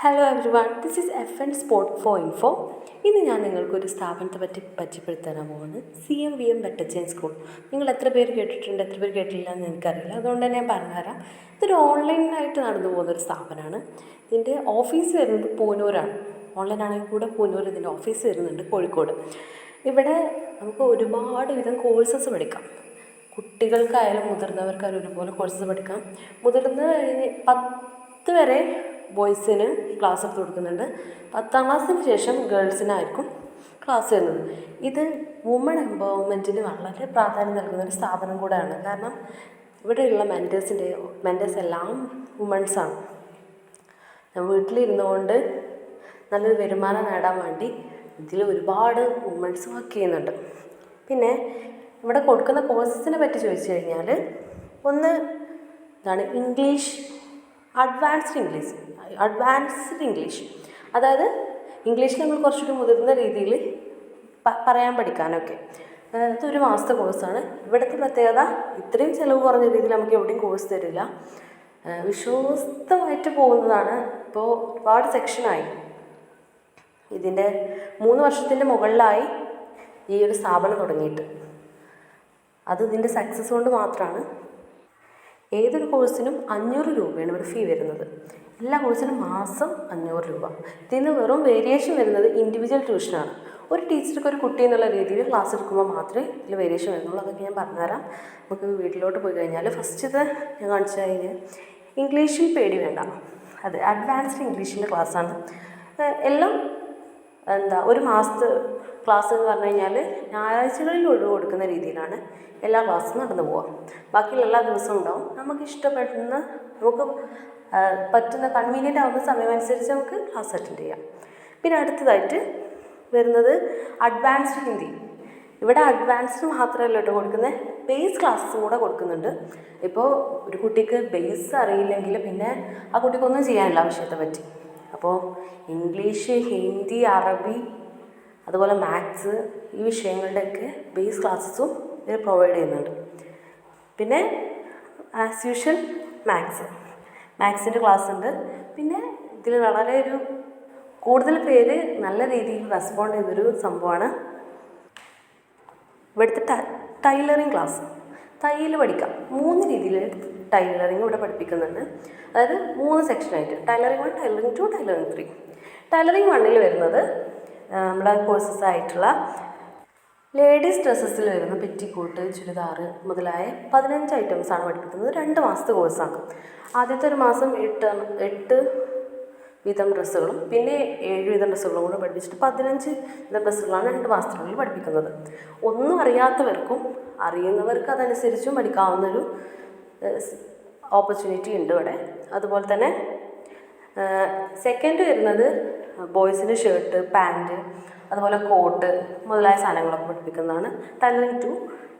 Hello everyone this is F N sport for info ഇന്ന് ഞാൻ നിങ്ങൾക്കൊരു സ്ഥാപനത്തെ പറ്റി പരിചയപ്പെടുത്താൻ പോകുന്നത് സി എം വി എം ബെറ്റച്ചേൻ സ്കൂൾ നിങ്ങൾ എത്ര പേര് കേട്ടിട്ടുണ്ട് എത്ര പേര് കേട്ടില്ല എന്ന് എനിക്കറിയില്ല. അതുകൊണ്ട് തന്നെ ഞാൻ പറഞ്ഞുതരാം ഇതൊരു ഓൺലൈനായിട്ട് നടന്നു പോകുന്ന ഒരു സ്ഥാപനമാണ്. ഇതിന്റെ ഓഫീസ് വരുന്നത് പൂനൂരാണ്. ഓൺലൈൻ ആണെങ്കിൽ കൂടെ പൂനൂർ ഇതിന്റെ ഓഫീസ് വരുന്നുണ്ട് കോഴിക്കോട്. ഇവിടെ നമുക്ക് ഒരുപാട് വിധം കോഴ്സസ് പഠിക്കാം. കുട്ടികൾക്കായാലും മുതിർന്നവർക്കായാലും ഒരുപോലെ കോഴ്സസ് പഠിക്കാം. മുതിർന്ന കഴിഞ്ഞ് പത്ത് വരെ ബോയ്സിന് ക്ലാസ് എടുത്ത് കൊടുക്കുന്നുണ്ട് പത്താം ക്ലാസ്സിന് ശേഷം ഗേൾസിനായിരിക്കും ക്ലാസ് വരുന്നത്. ഇത് വുമൺ എംപവർമെന്റിന് വളരെ പ്രാധാന്യം നൽകുന്ന ഒരു സ്ഥാപനം കൂടെയാണ്. കാരണം ഇവിടെയുള്ള മെന്റേഴ്സിന്റെ മെന്റേഴ്സ് എല്ലാം വുമൺസാണ്. വീട്ടിലിരുന്നുകൊണ്ട് നല്ലൊരു വരുമാനം നേടാൻ വേണ്ടി ഇതിൽ ഒരുപാട് വുമൺസ് വർക്ക് ചെയ്യുന്നുണ്ട്. പിന്നെ ഇവിടെ കൊടുക്കുന്ന കോഴ്സസിനെ പറ്റി ചോദിച്ചു കഴിഞ്ഞാൽ ഒന്ന് ഇതാണ് English advanced English advanced English. അതായത് ഇംഗ്ലീഷ് നമ്മൾ കുറച്ചുകൂടി മുതിർന്ന രീതിയിൽ പറയാൻ പഠിക്കാനൊക്കെ. ഇതൊരു മാസത്തെ കോഴ്സാണ്. ഇവിടുത്തെ പ്രത്യേകത ഇത്രയും ചിലവ് കുറഞ്ഞ രീതിയിൽ നമുക്ക് എവിടെയും കോഴ്സ് തരില്ല. വിശ്വസ്തമായിട്ട് പോകുന്നതാണ് ഇപ്പോൾ ഒരുപാട് സെക്ഷനായി ഇതിന്റെ മൂന്ന് വർഷത്തിന്റെ മുകളിലായി ഈ ഒരു സ്ഥാപനം തുടങ്ങിയിട്ട്. അത് ഇതിന്റെ സക്സസ് കൊണ്ട് മാത്രമാണ് ഏതൊരു കോഴ്സിനും അഞ്ഞൂറ് രൂപയാണ് ഇവിടെ ഫീ വരുന്നത്. എല്ലാ കോഴ്സിനും മാസം അഞ്ഞൂറ് രൂപ. ഇതിന് വെറും വേരിയേഷൻ വരുന്നത് ഇൻഡിവിജ്വൽ ട്യൂഷനാണ് ഒരു ടീച്ചർക്ക് ഒരു കുട്ടി എന്നുള്ള രീതിയിൽ ക്ലാസ് എടുക്കുമ്പോൾ മാത്രമേ ഇതിൽ വേരിയേഷൻ വരുന്നുള്ളൂ. അതൊക്കെ ഞാൻ പറഞ്ഞുതരാം. നമുക്ക് വീട്ടിലോട്ട് പോയി കഴിഞ്ഞാൽ ഫസ്റ്റ് ഇത് ഞാൻ കാണിച്ചു കഴിഞ്ഞാൽ ഇംഗ്ലീഷിൽ പേടി വേണ്ട. അതെ അഡ്വാൻസ്ഡ് ഇംഗ്ലീഷിന്റെ ക്ലാസ്സാണ് എല്ലാം എന്താ ഒരു മാസത്തെ ക്ലാസ് എന്ന് പറഞ്ഞു കഴിഞ്ഞാൽ ഞായറാഴ്ചകളിൽ ഒഴിവ് കൊടുക്കുന്ന രീതിയിലാണ് എല്ലാ ക്ലാസ്സും നടന്നു പോവുക. ബാക്കിയുള്ള എല്ലാ ദിവസവും ഉണ്ടാവും. നമുക്ക് ഇഷ്ടപ്പെടുന്ന നമുക്ക് പറ്റുന്ന കൺവീനിയന്റ് ആവുന്ന സമയമനുസരിച്ച് നമുക്ക് ക്ലാസ് അറ്റൻഡ് ചെയ്യാം. പിന്നെ അടുത്തതായിട്ട് വരുന്നത് അഡ്വാൻസ്ഡ് ഹിന്ദി ഇവിടെ അഡ്വാൻസ്ഡ് മാത്രമല്ല കേട്ടോ കൊടുക്കുന്നത് ബേസ് ക്ലാസ്സും കൂടെ കൊടുക്കുന്നുണ്ട്. ഇപ്പോൾ ഒരു കുട്ടിക്ക് ബേസ് അറിയില്ലെങ്കിൽ പിന്നെ ആ കുട്ടിക്കൊന്നും ചെയ്യാനില്ല ആവശ്യത്തെ പറ്റി. അപ്പോൾ ഇംഗ്ലീഷ് ഹിന്ദി അറബി അതുപോലെ മാത്സ് ഈ വിഷയങ്ങളുടെയൊക്കെ ബേസ് ക്ലാസ്സസും ഇവർ പ്രൊവൈഡ് ചെയ്യുന്നുണ്ട്. പിന്നെ ആസ് യൂഷ്വൽ മാത്സ് മാത്സിന്റെ ക്ലാസ് ഉണ്ട്. പിന്നെ ഇതിൽ വളരെ ഒരു കൂടുതൽ പേര് നല്ല രീതിയിൽ റെസ്പോണ്ട് ചെയ്തൊരു സംഭവമാണ്. ഇവിടുത്തെ ടൈലറിങ് ക്ലാസ് തയ്യൽ പഠിക്കാം. മൂന്ന് രീതിയിൽ ടൈലറിങ് ഇവിടെ പഠിപ്പിക്കുന്നുണ്ട്. അതായത് മൂന്ന് സെക്ഷനായിട്ട് tailoring one tailoring two tailoring three tailoring വണ്ണിൽ വരുന്നത് നമ്മുടെ കോഴ്സസ് ആയിട്ടുള്ള ലേഡീസ് ഡ്രസ്സസിൽ വരുന്ന പെറ്റിക്കോട്ട് ചുരിദാർ മുതലായ പതിനഞ്ച് ഐറ്റംസ് ആണ് പഠിപ്പിക്കുന്നത്. രണ്ട് മാസത്തെ കോഴ്സാണ് ആദ്യത്തെ ഒരു മാസം എട്ട് എട്ട് വീതം ഡ്രസ്സുകളും പിന്നെ ഏഴ് വിധം ഡ്രസ്സുകളും കൂടെ പഠിപ്പിച്ചിട്ട് പതിനഞ്ച് വീതം ഡ്രസ്സുകളാണ് രണ്ട് മാസത്തിനുള്ളിൽ പഠിപ്പിക്കുന്നത്. ഒന്നും അറിയാത്തവർക്കും അറിയുന്നവർക്ക് അതനുസരിച്ചും പഠിക്കാവുന്നൊരു ഓപ്പർച്യൂണിറ്റി ഉണ്ട് ഇവിടെ. അതുപോലെ തന്നെ സെക്കൻഡ് വരുന്നത് ബോയ്സിന് ഷർട്ട് പാന്റ് അതുപോലെ കോട്ട് മുതലായ സാധനങ്ങളൊക്കെ പഠിപ്പിക്കുന്നതാണ്. ടൈലറിങ് ടു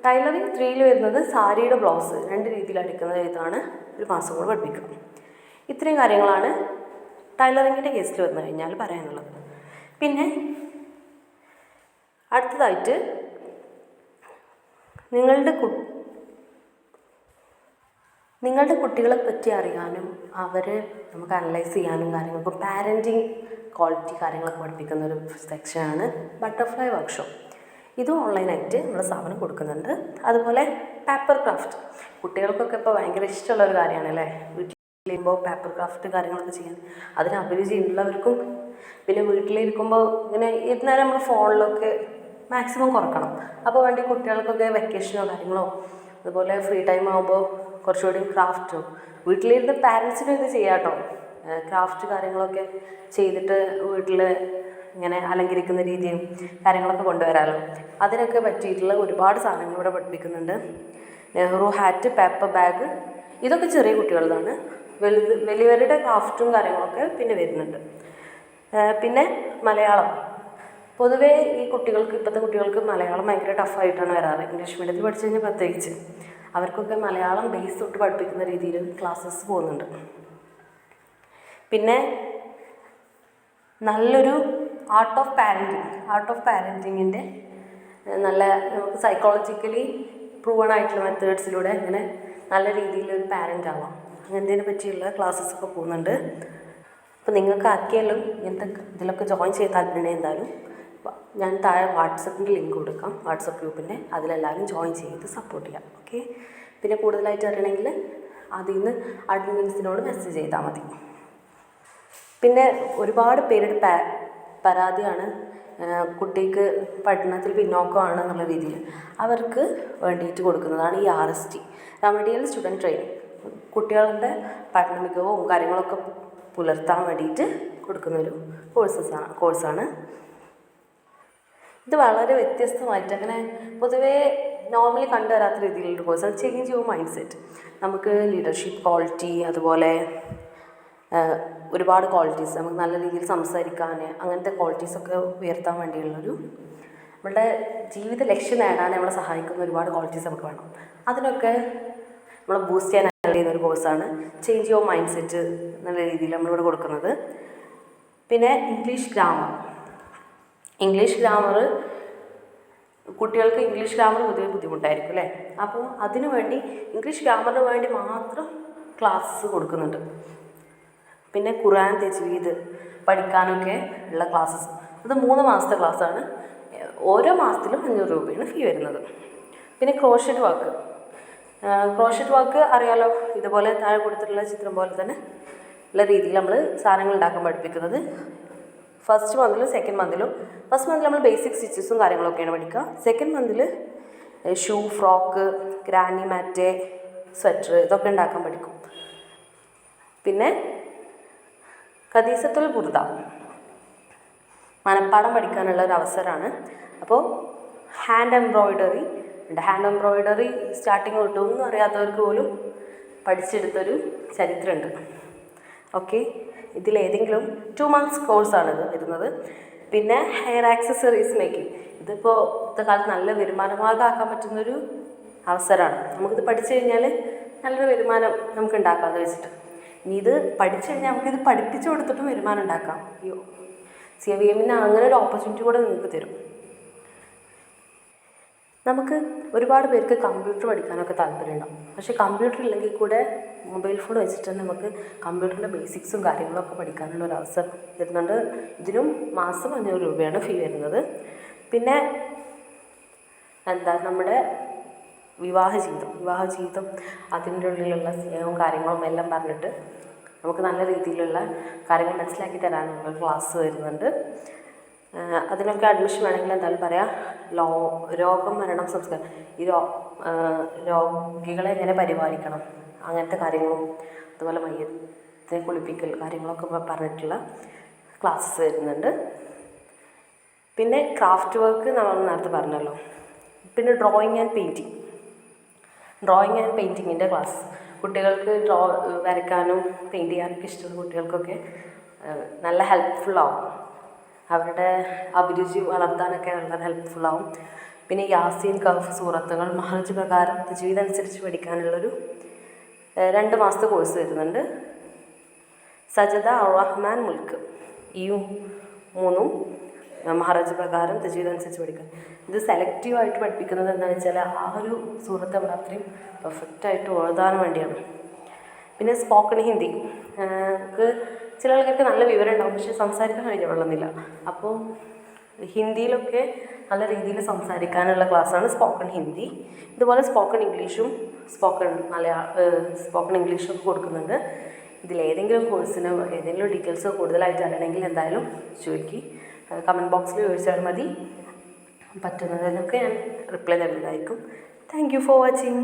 ടൈലറിങ് ത്രീയിൽ വരുന്നത് സാരിയുടെ ബ്ലൗസ് രണ്ട് രീതിയിൽ അടിക്കുന്ന ഇതാണ് ഒരു മാസം കൂടെ പഠിപ്പിക്കുക. ഇത്രയും കാര്യങ്ങളാണ് ടൈലറിങ്ങിന്റെ കേസിൽ വന്നു കഴിഞ്ഞാൽ പറയാനുള്ളത്. പിന്നെ അടുത്തതായിട്ട് നിങ്ങളുടെ നിങ്ങളുടെ കുട്ടികളെ പറ്റി അറിയാനും അവരെ നമുക്ക് അനലൈസ് ചെയ്യാനും കാര്യങ്ങൾ ഇപ്പോൾ പാരന്റിങ് ക്വാളിറ്റി കാര്യങ്ങളൊക്കെ പഠിപ്പിക്കുന്ന ഒരു സെക്ഷനാണ് ബട്ടർഫ്ലൈ വർക്ക്ഷോപ്പ് ഇതും ഓൺലൈനായിട്ട് നമ്മുടെ സ്ഥാപനം കൊടുക്കുന്നുണ്ട്. അതുപോലെ പേപ്പർ ക്രാഫ്റ്റ് കുട്ടികൾക്കൊക്കെ ഇപ്പോൾ ഭയങ്കര ഇഷ്ടമുള്ള ഒരു കാര്യമാണ് അല്ലേ? വീട്ടിലിരിക്കുമ്പോൾ പേപ്പർ ക്രാഫ്റ്റ് കാര്യങ്ങളൊക്കെ ചെയ്യാൻ. അതിന് അഭിരുചി ഉള്ളവർക്കും പിന്നെ വീട്ടിലിരിക്കുമ്പോൾ ഇങ്ങനെ ഇരുന്നേരം നമ്മൾ ഫോണിലൊക്കെ മാക്സിമം കുറക്കണം. അപ്പോൾ വേണ്ടി കുട്ടികൾക്കൊക്കെ വെക്കേഷനോ കാര്യങ്ങളോ അതുപോലെ ഫ്രീ ടൈം ആകുമ്പോൾ കുറച്ചുകൂടി ക്രാഫ്റ്റോ. വീട്ടിലിരുന്ന് പാരൻസിനും ഇത് ചെയ്യാട്ടോ. ക്രാഫ്റ്റ് കാര്യങ്ങളൊക്കെ ചെയ്തിട്ട് വീട്ടിൽ ഇങ്ങനെ അലങ്കരിക്കുന്ന രീതിയും കാര്യങ്ങളൊക്കെ കൊണ്ടുവരാമല്ലോ അതിനൊക്കെ പറ്റിയിട്ടുള്ള ഒരുപാട് സാധനങ്ങൾ ഇവിടെ പഠിപ്പിക്കുന്നുണ്ട്. നെഹ്റു ഹാറ്റ് പേപ്പർ ബാഗ് ഇതൊക്കെ ചെറിയ കുട്ടികളതാണ് വലുത് വലിയവരുടെ ക്രാഫ്റ്റും കാര്യങ്ങളൊക്കെ പിന്നെ വരുന്നുണ്ട്. പിന്നെ മലയാളം. പൊതുവേ ഈ കുട്ടികൾക്ക് ഇപ്പോഴത്തെ കുട്ടികൾക്ക് മലയാളം ഭയങ്കര ടഫായിട്ടാണ് വരാറ്. ഇംഗ്ലീഷ് മീഡിയത്തിൽ പഠിച്ചു കഴിഞ്ഞാൽ പ്രത്യേകിച്ച്. അവർക്കൊക്കെ മലയാളം ബേസ് തൊട്ട് പഠിപ്പിക്കുന്ന രീതിയിൽ ക്ലാസ്സസ് പോകുന്നുണ്ട്. പിന്നെ നല്ലൊരു art of parenting art of പാരന്റിങ്ങിന്റെ നല്ല നമുക്ക് സൈക്കോളജിക്കലി പ്രൂവൺ ആയിട്ടുള്ള മെത്തേഡ്സിലൂടെ അങ്ങനെ നല്ല രീതിയിൽ ഒരു പാരന്റ് ആവാം. അങ്ങനത്തെ പറ്റിയുള്ള ക്ലാസ്സസ് ഒക്കെ പോകുന്നുണ്ട്. അപ്പോൾ നിങ്ങൾക്ക് ആർക്കെങ്കിലും ഇങ്ങനത്തെ ഇതിലൊക്കെ ജോയിൻ ചെയ്യാൻ താല്പര്യം എന്തായാലും ഞാൻ താഴെ വാട്സപ്പിന്റെ ലിങ്ക് കൊടുക്കാം. വാട്സപ്പ് ഗ്രൂപ്പിന്റെ. അതിലെല്ലാവരും ജോയിൻ ചെയ്ത് സപ്പോർട്ട് ചെയ്യാം. ഓക്കെ പിന്നെ കൂടുതലായിട്ട് അറിയണമെങ്കിൽ അതിൽ നിന്ന് അഡ്മിൻസിനോട് മെസ്സേജ് ചെയ്താൽ മതി. പിന്നെ ഒരുപാട് പേരുടെ പാ പരാതിയാണ് കുട്ടിക്ക് പഠനത്തിൽ പിന്നോക്കമാണ് എന്നുള്ള രീതിയിൽ അവർക്ക് വേണ്ടിയിട്ട് കൊടുക്കുന്നതാണ് ഈ R S T remedial student training കുട്ടികളുടെ പഠന മികവും കാര്യങ്ങളൊക്കെ പുലർത്താൻ വേണ്ടിയിട്ട് കൊടുക്കുന്ന ഒരു കോഴ്സസാണ് കോഴ്സാണ് ഇത് വളരെ വ്യത്യസ്തമായിട്ട് അങ്ങനെ പൊതുവേ നോർമലി കണ്ടുവരാത്ത രീതിയിലുള്ള കോഴ്സാണ് ചേഞ്ച് യുവർ മൈൻഡ് സെറ്റ് നമുക്ക് ലീഡർഷിപ്പ് ക്വാളിറ്റി അതുപോലെ ഒരുപാട് ക്വാളിറ്റീസ് നമുക്ക് നല്ല രീതിയിൽ സംസാരിക്കാൻ അങ്ങനത്തെ ക്വാളിറ്റീസൊക്കെ ഉയർത്താൻ വേണ്ടിയുള്ളൊരു നമ്മുടെ ജീവിത ലക്ഷ്യം നേടാൻ നമ്മളെ സഹായിക്കുന്ന ഒരുപാട് ക്വാളിറ്റീസ് നമുക്ക് വേണം. അതിനൊക്കെ നമ്മളെ ബൂസ്റ്റ് ചെയ്യാൻ ചെയ്യുന്ന ഒരു കോഴ്സാണ് ചേഞ്ച് യുവർ മൈൻഡ് സെറ്റ് എന്നുള്ള രീതിയിൽ നമ്മളിവിടെ കൊടുക്കുന്നത്. പിന്നെ ഇംഗ്ലീഷ് ഗ്രാമർ ഇംഗ്ലീഷ് ഗ്രാമർ കുട്ടികൾക്ക് ഇംഗ്ലീഷ് ഗ്രാമർ പൊതുവെ ബുദ്ധിമുട്ടായിരിക്കും അല്ലേ? അപ്പോൾ അതിനു വേണ്ടി ഇംഗ്ലീഷ് ഗ്രാമറിന് വേണ്ടി മാത്രം ക്ലാസ്സസ് കൊടുക്കുന്നുണ്ട്. പിന്നെ ഖുറാൻ തെജ്വീദ് പഠിക്കാനൊക്കെ ഉള്ള ക്ലാസ്സസ് അത് മൂന്ന് മാസത്തെ ക്ലാസ്സാണ് ഓരോ മാസത്തിലും അഞ്ഞൂറ് രൂപയാണ് ഫീ വരുന്നത്. പിന്നെ ക്രോഷറ്റ് വാക്ക് ക്രോഷറ്റ് വാക്ക് അറിയാലോ? ഇതുപോലെ താഴെ കൊടുത്തിട്ടുള്ള ചിത്രം പോലെ തന്നെ ഉള്ള രീതിയിൽ നമ്മൾ സാധനങ്ങൾ ഉണ്ടാക്കാൻ പഠിപ്പിക്കുന്നത്. ഫസ്റ്റ് മന്തിലും സെക്കൻഡ് മന്തിലും ഫസ്റ്റ് മന്തിൽ നമ്മൾ ബേസിക് സ്റ്റിച്ചസും കാര്യങ്ങളൊക്കെയാണ് പഠിക്കുക. Second മന്തിൽ shoe frock granny mat sweater ഇതൊക്കെ ഉണ്ടാക്കാൻ പഠിക്കും. പിന്നെ ഖദീസത്തുൽ ബുർദ. മനപ്പാടം പഠിക്കാനുള്ള ഒരു അവസരമാണ്. അപ്പോൾ ഹാൻഡ് എംബ്രോയിഡറി ഉണ്ട്. ഹാൻഡ് എംബ്രോയിഡറി സ്റ്റാർട്ടിങ് കിട്ടുമെന്ന് അറിയാത്തവർക്ക് പോലും പഠിച്ചെടുത്തൊരു ചരിത്രമുണ്ട്. ഓക്കെ ഇതിലേതെങ്കിലും ടു മന്ത്സ് കോഴ്സാണ് ഇത് വരുന്നത്. പിന്നെ ഹെയർ ആക്സസറീസ് മേക്കിംഗ് ഇതിപ്പോൾ ഇന്നത്തെ കാലത്ത് നല്ല വരുമാനമാർഗമാക്കാൻ പറ്റുന്നൊരു അവസരമാണ്. നമുക്കിത് പഠിച്ചു കഴിഞ്ഞാൽ നല്ലൊരു വരുമാനം നമുക്ക് ഉണ്ടാക്കാം അത് വെച്ചിട്ട്. ഇനി ഇത് പഠിച്ചു കഴിഞ്ഞാൽ നമുക്കിത് പഠിപ്പിച്ചു കൊടുത്തിട്ടും വരുമാനം ഉണ്ടാക്കാം. അയ്യോ. സി വി എമ്മിന് അങ്ങനെ ഒരു ഓപ്പർച്യൂണിറ്റി കൂടെ നിങ്ങൾക്ക് തരും. നമുക്ക് ഒരുപാട് പേർക്ക് കമ്പ്യൂട്ടർ പഠിക്കാനൊക്കെ താല്പര്യമുണ്ടാവും. പക്ഷേ കമ്പ്യൂട്ടർ ഇല്ലെങ്കിൽ കൂടെ മൊബൈൽ ഫോൺ വെച്ചിട്ട് നമുക്ക് കമ്പ്യൂട്ടറിന്റെ ബേസിക്സും കാര്യങ്ങളൊക്കെ പഠിക്കാനുള്ള ഒരു അവസരം തരുന്നുണ്ട്. ഇതിനും മാസം അഞ്ഞൂറ് രൂപയാണ് ഫീ വരുന്നത്. പിന്നെ എന്താ നമ്മുടെ വിവാഹ ജീവിതം. വിവാഹ ജീവിതം അതിന്റെ ഉള്ളിലുള്ള സ്നേഹവും കാര്യങ്ങളും എല്ലാം പറഞ്ഞിട്ട് നമുക്ക് നല്ല രീതിയിലുള്ള കാര്യങ്ങൾ മനസ്സിലാക്കി തരാനുള്ള ക്ലാസ് വരുന്നുണ്ട്. അതിനൊക്കെ അഡ്മിഷൻ വേണമെങ്കിൽ എന്തായാലും പറയാം. ലോ രോഗം മരണം സംസ്കാരം. ഈ രോ രോഗികളെ എങ്ങനെ പരിപാലിക്കണം? അങ്ങനത്തെ കാര്യങ്ങളും അതുപോലെ മയ്യത്തെ കുളിപ്പിക്കൽ കാര്യങ്ങളൊക്കെ പറഞ്ഞിട്ടുള്ള ക്ലാസ്സസ് വരുന്നുണ്ട്. പിന്നെ ക്രാഫ്റ്റ് വർക്ക് നമ്മൾ നേരത്തെ പറഞ്ഞല്ലോ. പിന്നെ drawing and painting drawing and പെയിന്റിങ്ങിന്റെ class കുട്ടികൾക്ക് ഡ്രോ വരയ്ക്കാനും പെയിന്റ് ചെയ്യാനൊക്കെ ഇഷ്ടമുള്ള കുട്ടികൾക്കൊക്കെ നല്ല നല്ല ഹെൽപ്ഫുള്ളാവും അവരുടെ അഭിരുചി വളർത്താനൊക്കെ വളരെ ഹെൽപ്ഫുള്ളാവും പിന്നെ യാസീൻ കഫ് സൂറത്തുകൾ മഹർജ് പ്രകാരം ജീവിതം അനുസരിച്ച് പഠിക്കാനുള്ളൊരു രണ്ട് മാസത്തെ കോഴ്സ് വരുന്നുണ്ട്. സജദ റഹ്മാൻ മുൽക്ക്. ഈ മൂന്നും മഹാരാജ് പ്രകാരം തജീദ് അനുസരിച്ച് പഠിക്കുക ഇത് സെലക്റ്റീവായിട്ട് പഠിപ്പിക്കുന്നത് എന്താണെന്ന് വെച്ചാൽ ആ ഒരു സുഹൃത്ത് നമ്മൾ അത്രയും പെർഫെക്റ്റായിട്ട് എഴുതാൻ വേണ്ടിയാണ്. പിന്നെ സ്പോക്കൺ ഹിന്ദി. നമുക്ക് ചില ആൾക്കാർക്ക് നല്ല വിവരം ഉണ്ടാവും പക്ഷെ സംസാരിക്കാൻ കഴിഞ്ഞ കൊള്ളുന്നില്ല അപ്പോൾ ഹിന്ദിയിലൊക്കെ നല്ല രീതിയിൽ സംസാരിക്കാനുള്ള ക്ലാസ്സാണ് സ്പോക്കൺ ഹിന്ദി. ഇതുപോലെ സ്പോക്കൺ ഇംഗ്ലീഷും സ്പോക്കൺ മലയാള സ്പോക്കൺ ഇംഗ്ലീഷും ഒക്കെ കൊടുക്കുന്നുണ്ട്. ഇതിലേതെങ്കിലും കോഴ്സിന് ഏതെങ്കിലും ഡീറ്റെയിൽസ് കൂടുതലായിട്ട് അറിയണമെങ്കിൽ എന്തായാലും ചോദിക്കി. കമന്റ് ബോക്സിൽ ചോദിച്ചാൽ മതി. പറ്റുന്നതിനൊക്കെ ഞാൻ റിപ്ലൈ തരുന്നതായിരിക്കും. Thank you for watching